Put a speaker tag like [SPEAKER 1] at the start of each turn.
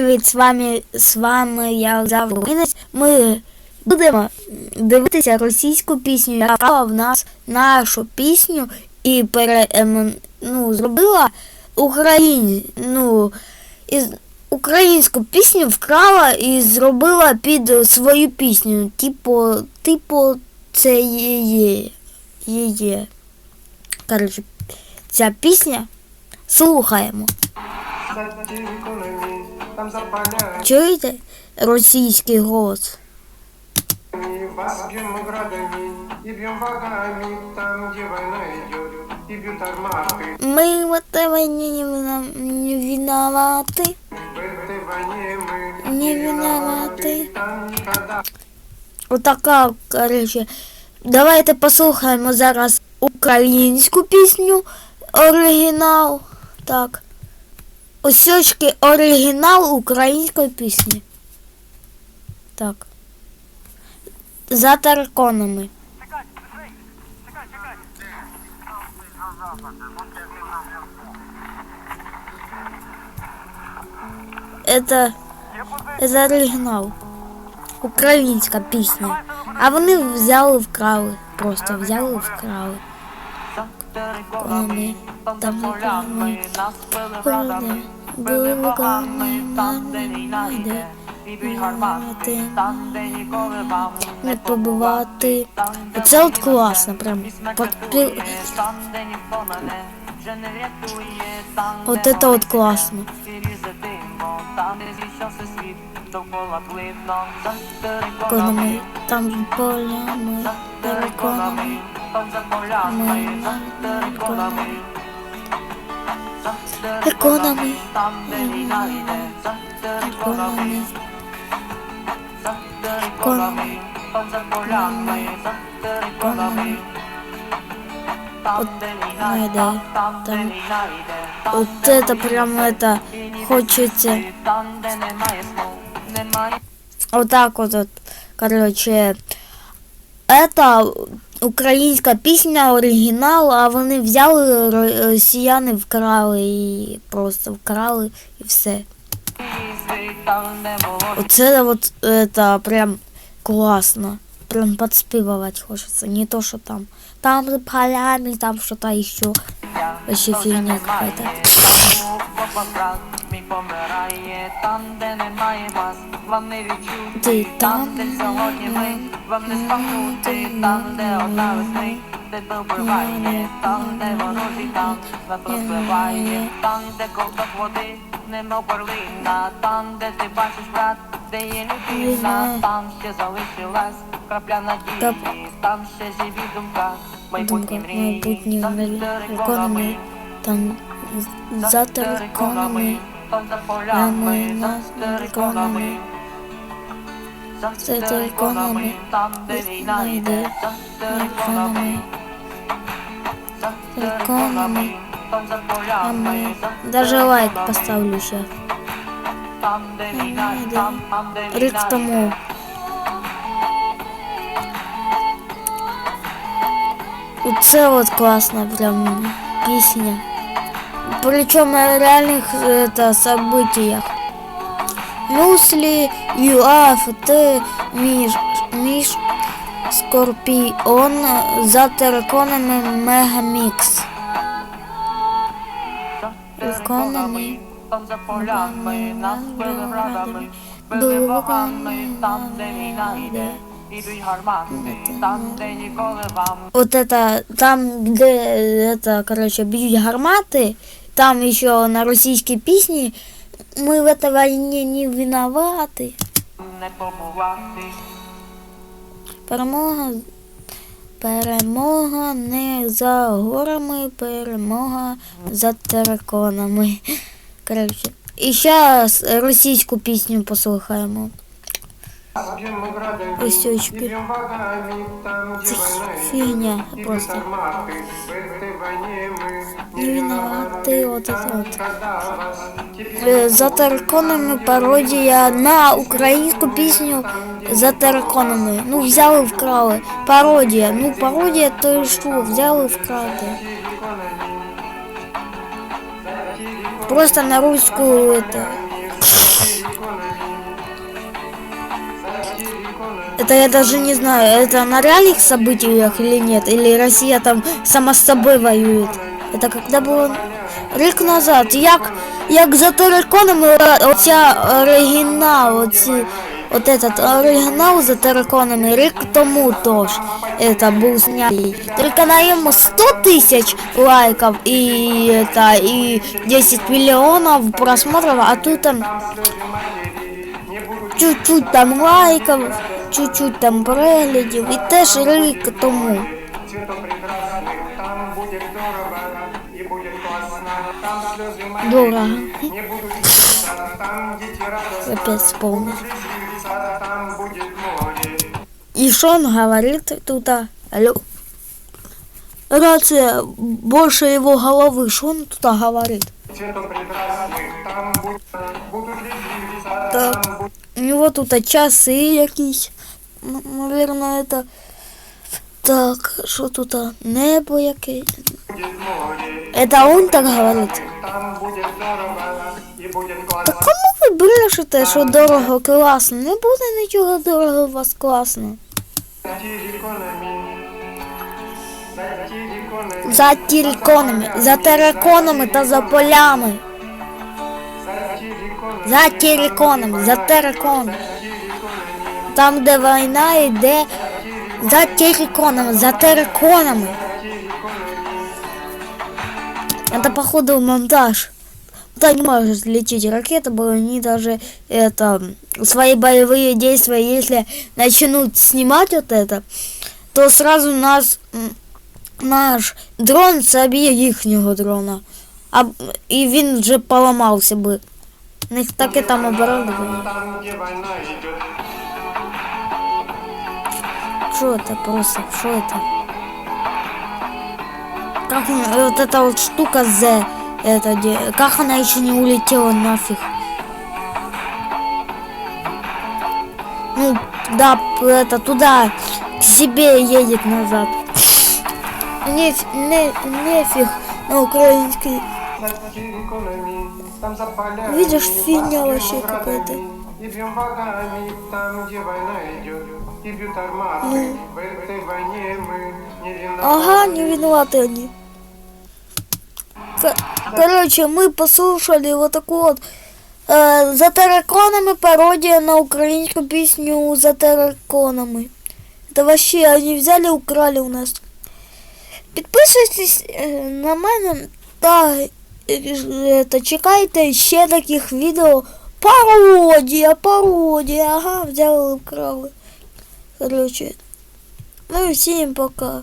[SPEAKER 1] Привіт, з вами, з вами я Завринець. Ми будемо дивитися російську пісню, яка в нас нашу пісню і пере, ну, зробила Україні, ну, із, українську пісню вкрала і зробила під свою пісню. Типу, типу, це її. її. Коротше, ця пісня слухаємо. Чуєте російський голос?
[SPEAKER 2] вас бьем мы градами и бьем богами, там, где война идет, и бьют арматы.
[SPEAKER 1] Ми в этой войне не, вина- не виноваты.
[SPEAKER 2] В этой войне мы
[SPEAKER 1] Не
[SPEAKER 2] не
[SPEAKER 1] виноваты.
[SPEAKER 2] виноваты, там никогда
[SPEAKER 1] Отака, коротше. Давайте послухаємо зараз українську пісню оригінал. Так. Осьочки оригінал української пісні. Так. За тараконами. Это, это оригінал. Українська пісня. А вони взяли вкрали. Просто взяли вкрали. Вони там полями, були луками, там, де війна йде, і гармати, там, де ніколи вам не побувати. Оце от класно, прям. Подпи...
[SPEAKER 3] Там, де ніхто мене вже не врятує, там,
[SPEAKER 1] От
[SPEAKER 3] де
[SPEAKER 1] це от класно.
[SPEAKER 3] різатимо, там, де зійшовся світ, довкола плитно, за
[SPEAKER 1] Економи,
[SPEAKER 3] териконами,
[SPEAKER 1] там полями, переконами.
[SPEAKER 3] там за полями, там, де териконами. Там, де війна
[SPEAKER 1] ну,
[SPEAKER 3] йде,
[SPEAKER 1] да,
[SPEAKER 3] там, де
[SPEAKER 1] там.
[SPEAKER 3] війна йде, там,
[SPEAKER 1] От
[SPEAKER 3] де
[SPEAKER 1] це прям это хочеться.
[SPEAKER 3] Там, де немає слов, немає
[SPEAKER 1] Вот так вот, вот. Короче, это українська пісня, оригінал, а вони взяли ро- росіяни, вкрали і просто вкрали і все. Оце вот это прям классно. Прям подспевать хочется. Не то, что там. Там за полями, там что-то еще. Вообще фігня какая-то.
[SPEAKER 3] Помирає, там, де немає вас, вам не відчути, там, де сьогодні ми, вам не спахнути, там, де одна весни, де добиває, там, де ворожий там, нас розбиває, там, де ковток води, немов перлина, там, де ти бачиш брат, де є людина, там ще залишилась крапля надії, там ще живі думка, майбутні мрії, там териконами,
[SPEAKER 1] економи, там за териконами,
[SPEAKER 3] там за полями, за териконами, за
[SPEAKER 1] териконами,
[SPEAKER 3] там, де війна йде, за териконами, за териконами, там за полями,
[SPEAKER 1] даже лайк поставлю сейчас.
[SPEAKER 3] там, де війна, там, там, де
[SPEAKER 1] Рік
[SPEAKER 3] війна
[SPEAKER 1] тому.
[SPEAKER 3] йде.
[SPEAKER 1] Оце от класна прям пісня Причем на реальных это, событиях. Мюсли, ЮАФ, Т, Миш, Миш, Скорпіон, за териконами Мегамікс.
[SPEAKER 3] За
[SPEAKER 1] Териконами,
[SPEAKER 3] там за полями, нас били градами,
[SPEAKER 1] били
[SPEAKER 3] били
[SPEAKER 1] богами,
[SPEAKER 3] богами, там, де війна йде, ідуть гармати, там, де ніколи вам
[SPEAKER 1] Вот это, там, где, это, короче, бьют гарматы, там еще на российской песне мы в этой войне не виноваты.
[SPEAKER 3] не побувати.
[SPEAKER 1] Перемога, перемога не за горами, перемога за териконами. Короче. І зараз російську пісню послухаємо.
[SPEAKER 2] Вас бьем мы градами
[SPEAKER 1] Осечки.
[SPEAKER 2] и бьем богами, там, где
[SPEAKER 1] Це
[SPEAKER 2] война идет,
[SPEAKER 1] фігня
[SPEAKER 2] и бьют
[SPEAKER 1] просто.
[SPEAKER 2] арматы. В этой войне мы
[SPEAKER 1] Не
[SPEAKER 2] не
[SPEAKER 1] виноваты,
[SPEAKER 2] виноваты,
[SPEAKER 1] вот это
[SPEAKER 2] там
[SPEAKER 1] вот.
[SPEAKER 2] никогда вас теперь
[SPEAKER 1] Е, За териконами пародія на українську пісню за териконами. Ну, взяли вкрали. Пародія. Ну, пародія то і що, взяли вкрали. Просто на руську это. Это я даже не знаю, это на реальных событиях или нет, или Россия там сама з собою воює. Это когда було рік назад, як, як за териконами е, оця оригінал, оці, от этот оригінал за териконами рік тому тож это був знятий. Только на йому 100 тисяч лайків і, это, і 10 мільйонів просмотрів, а тут там чуть-чуть там лайків, чуть-чуть там переглядів і теж рік тому.
[SPEAKER 2] Цветов прекрасных, там будет здорово и будет классно. Там слезы
[SPEAKER 1] Дорого.
[SPEAKER 2] маленькие, не будут литься, там дети радостно
[SPEAKER 1] Опять вспомнил.
[SPEAKER 2] будут веселиться, там будет море.
[SPEAKER 1] И что он говорит тут? а? Алло. Рация больше его головы. Что он тут говорит?
[SPEAKER 2] Цветов прекрасных, там будет, будут веселиться,
[SPEAKER 1] Так.
[SPEAKER 2] там будет
[SPEAKER 1] У него тут а, часы якісь. Н- Наверное, это. так, що тут? Небо якесь. Это он так говорить? Та кому ви брешете, що дорого класно? Не буде нічого дорого у вас класно.
[SPEAKER 2] За терриконами, за
[SPEAKER 1] териконами та за полями.
[SPEAKER 2] за терриконами,
[SPEAKER 1] За териконами. Там, де війна йде за териконами, за териконами. Это походу монтаж. Туда не может лететь ракета, бо они даже это свои боевые действия, если начнут снимать вот это, то сразу нас м, наш дрон соб'є їхнього дрона. А і він вже поламався би. У них таке там оборудовання.
[SPEAKER 2] там, где война идет.
[SPEAKER 1] Что это просто? Что это? Как вот эта вот штука Z, это как она еще не улетела нафиг? Ну, да, это туда, к себе едет назад. Не, не, нефиг на украинский. Видишь, фигня вообще какая-то.
[SPEAKER 2] И бьем вагами, там, где война идет. И бьют арматы, в этой войне мы не виноваты.
[SPEAKER 1] Ага, не виноваты они. Ко- Короче, мы послушали вот такую вот э, за тараконами пародия на украинскую песню за тараконами. Это вообще они взяли и украли у нас. Підписуйтесь е, на мене та е, та чекайте ще таких відео. Пародія, пародія. Ага, взяли і вкрали. Короче. Ну і всім пока.